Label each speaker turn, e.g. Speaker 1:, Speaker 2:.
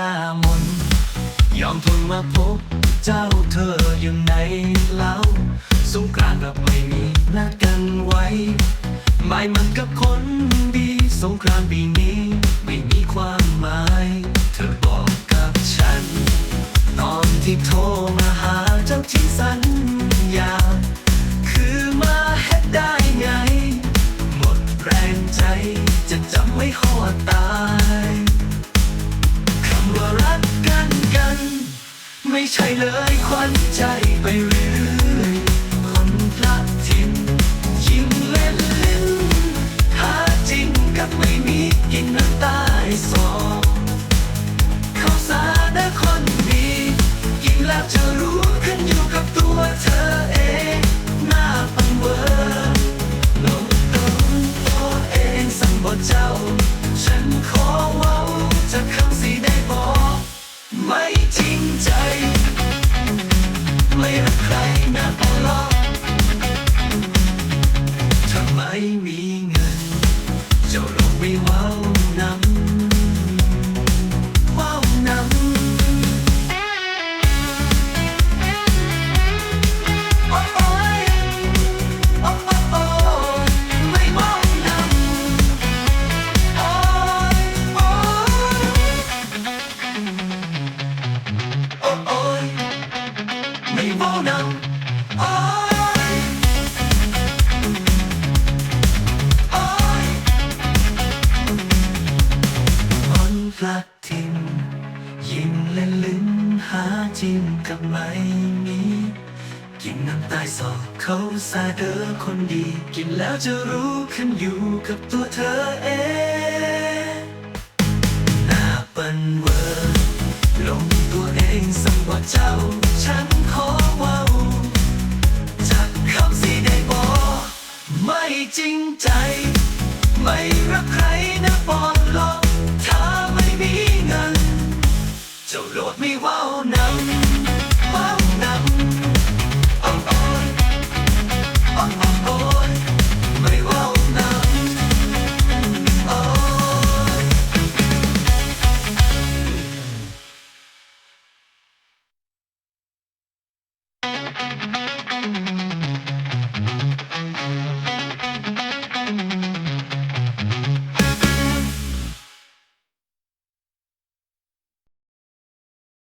Speaker 1: น้ามน ยอมทนมาพบเจ้าเธออยู่ไหนเล่าสงกรานต์แบบไม่มีนัดกันไว้ ไม่มันกับคนดีสงกรานต์ปีนี้ไม่มีความหมาย เธอบอกกับฉัน ตอนที่โทรมาหาเจ้าที่สัญญา คือมาเฮ็ดได้ไง หมดแรงใจจะจำไม่หอดตาย ไม่ใช่เลยควันใจไปเรื่อยคนพลัดทิ้งยิ้มเล่นลิ้นหาจริงกับไม่มีกินน้ำตาสองเขาสาดคนดีกินแล้วจะรู้ ใครนะพอลอกถ้าไมมีเงิน เจ้าลงไม่ว้าน พลัดทิ้งยิงเล่นลิ้นหาจริงกับไม่มีกินน้ำตายสอกเขาซาเดอคนดี กินแล้วจะรู้ขึ้นอยู่กับตัวเธอเอง ตัวเองสังว่าเจ้า ฉันขอว่าจากคำสีได้บอกไม่จริงใจ ไม่รักใครนะปอนหลอ